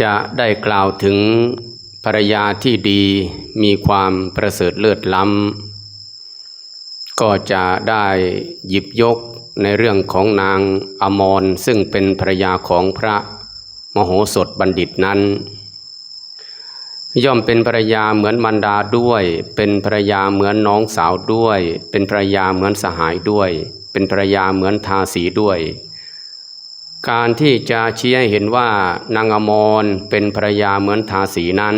จะได้กล่าวถึงภรรยาที่ดีมีความประเสริฐเลิศล้ำก็จะได้หยิบยกในเรื่องของนางอมรซึ่งเป็นภรรยาของพระมโหสถบัณฑิตนั้น ย่อมเป็นภรรยาเหมือนมารดาด้วย เป็นภรรยาเหมือนน้องสาวด้วย เป็นภรรยาเหมือนสหายด้วย เป็นภรรยาเหมือนทาสีด้วย การที่จะชี้ให้เห็นว่านางอมรเป็นภรยาเหมือนทาสีนั้น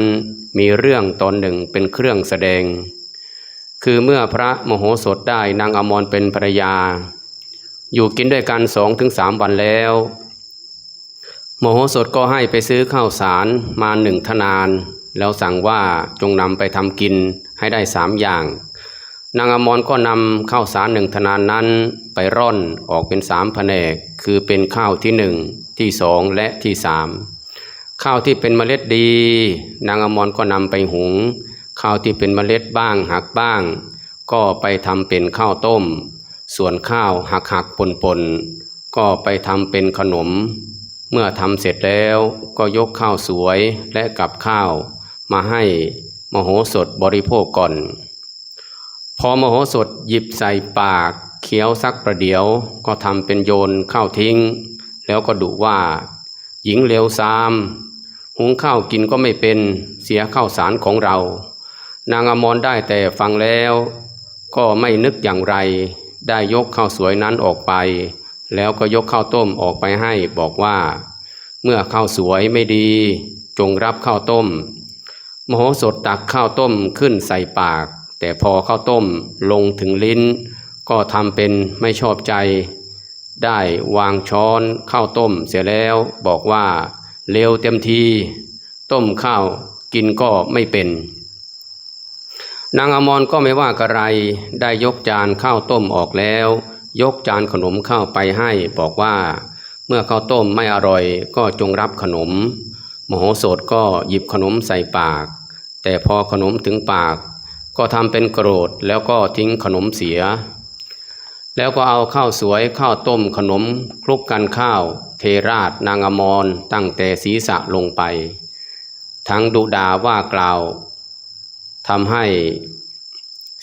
มีเรื่องตนหนึ่งเป็นเครื่องแสดง คือเมื่อพระมโหสถได้นางอมรเป็นภรยา อยู่กินด้วยกันสองถึงสามวันแล้วโมโหสถก็ให้ไปซื้อข้าวสารมาหนึ่งทนาน แล้วสั่งว่าจงนำไปทำกินให้ได้สามอย่าง นางอมรก็นำข้าวสารหนึ่งทนานนั้นไปร่อนออกเป็นสามแผนก คือเป็นข้าวที่หนึ่งที่สองและที่สามข้าวที่เป็นเมล็ดดี นางอมรก็นำไปหุง ข้าวที่เป็นเมล็ดบ้างหักบ้าง ก็ไปทำเป็นข้าวต้ม ส่วนข้าวหักหักปนปนก็ไปทำเป็นขนม เมื่อทำเสร็จแล้วก็ยกข้าวสวยและกับข้าว มาให้มโหสถบริโภคก่อน อมโหสถหยิบใส่ปากเคี้ยวสักประเดี๋ยว ก็ทำเป็นโยนข้าวทิ้ง แล้วก็ดุว่า หญิงเลวซาม หุงข้าวกินก็ไม่เป็นเสียข้าวสารของเรา นางอมรได้แต่ฟังแล้ว ก็ไม่นึกอย่างไร ได้ยกข้าวสวยนั้นออกไป แล้วก็ยกข้าวต้มออกไปให้บอกว่า เมื่อข้าวสวยไม่ดี จงรับข้าวต้ม มโหสถตักข้าวต้มขึ้นใส่ปาก แต่พอข้าวต้มลงถึงลิ้น ก็ทำเป็นไม่ชอบใจ ได้วางช้อนข้าวต้มเสียแล้วบอกว่าเร็วเต็มที ต้มข้าวกินก็ไม่เป็น นางอมรก็ไม่ว่ากระไรได้ยกจานข้าวต้มออกแล้ว ยกจานขนมข้าวไปให้บอกว่า เมื่อข้าวต้มไม่อร่อยก็จงรับขนม มโหสถก็หยิบขนมใส่ปาก แต่พอขนมถึงปาก ก็ทำเป็นโกรธแล้วก็ทิ้งขนมเสีย แล้วก็เอาข้าวสวยข้าวต้มขนมคลุกกันข้าว เทราดนางอมรตั้งแต่ศีรษะลงไป ทั้งดุดาว่ากล่าวทำให้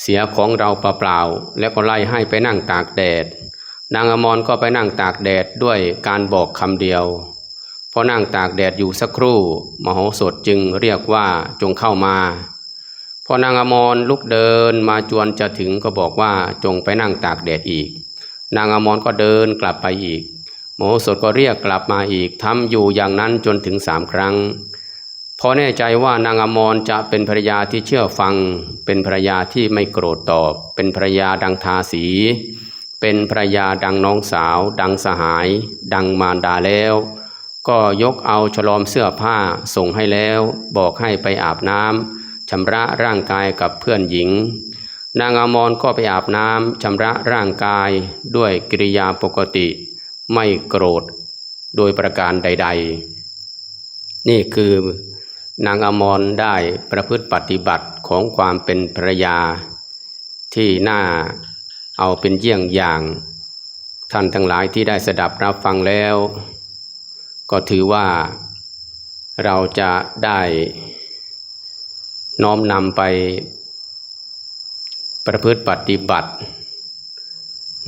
เสียของเราเปล่าๆแล้วก็ไล่ให้ไปนั่งตากแดด นางอมรก็ไปนั่งตากแดดด้วยการบอกคำเดียวพอนั่งตากแดดอยู่สักครู่ มโหสถจึงเรียกว่าจงเข้ามา พอนางอมรลุกเดินมาจวนจะถึงก็บอกว่าจงไปนั่งตากแดดอีก นางอมรก็เดินกลับไปอีกมโหสถก็เรียกกลับมาอีกทำอยู่อย่างนั้นจนถึงสามครั้งพอแน่ใจว่านางอมรจะเป็นภรยาที่เชื่อฟัง เป็นภรยาที่ไม่โกรธตอบ เป็นภรยาดังทาสี เป็นภรรยาดังน้องสาว ดังสหาย ดังมารดาแล้ว ก็ยกเอาฉลอมเสื้อผ้าส่งให้แล้ว บอกให้ไปอาบน้ำ ชำระร่างกายกับเพื่อนหญิง นางอมรก็ไปอาบน้ำชำระร่างกายด้วยกิริยาปกติ ไม่โกรธโดยประการใด ๆ นี่คือนางอมรได้ประพฤติปฏิบัติของความเป็นภรยา ที่น่าเอาเป็นเยี่ยงอย่าง ท่านทั้งหลายที่ได้สดับรับฟังแล้ว ก็ถือว่าเราจะได้ น้อมนำไปประพฤติปฏิบัติ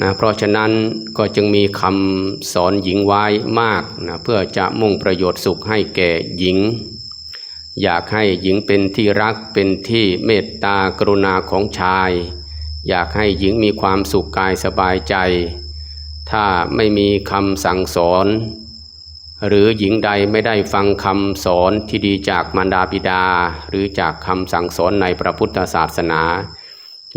นะเพราะฉะนั้นก็จึงมีคำสอนหญิงไว้มากนะเพื่อจะมุ่งประโยชน์สุขให้แก่หญิง อยากให้หญิงเป็นที่รักเป็นที่เมตตากรุณาของชาย อยากให้หญิงมีความสุขกายสบายใจ ถ้าไม่มีคำสั่งสอน หรือหญิงใดไม่ได้ฟังคำสอนที่ดีจากมารดาบิดา หรือจากคำสั่งสอนในพระพุทธศาสนา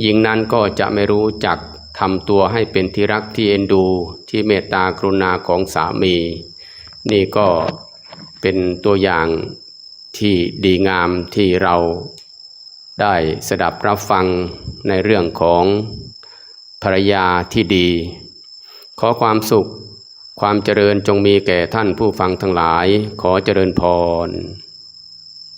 หญิงนั้นก็จะไม่รู้จักทำตัวให้เป็นที่รักที่เอ็นดูที่เมตตากรุณาของสามี นี่ก็เป็นตัวอย่างที่ดีงามที่เราได้สดับรับฟังในเรื่องของภรรยาที่ดี ขอความสุข ความเจริญจงมีแก่ท่านผู้ฟังทั้งหลาย ขอเจริญพร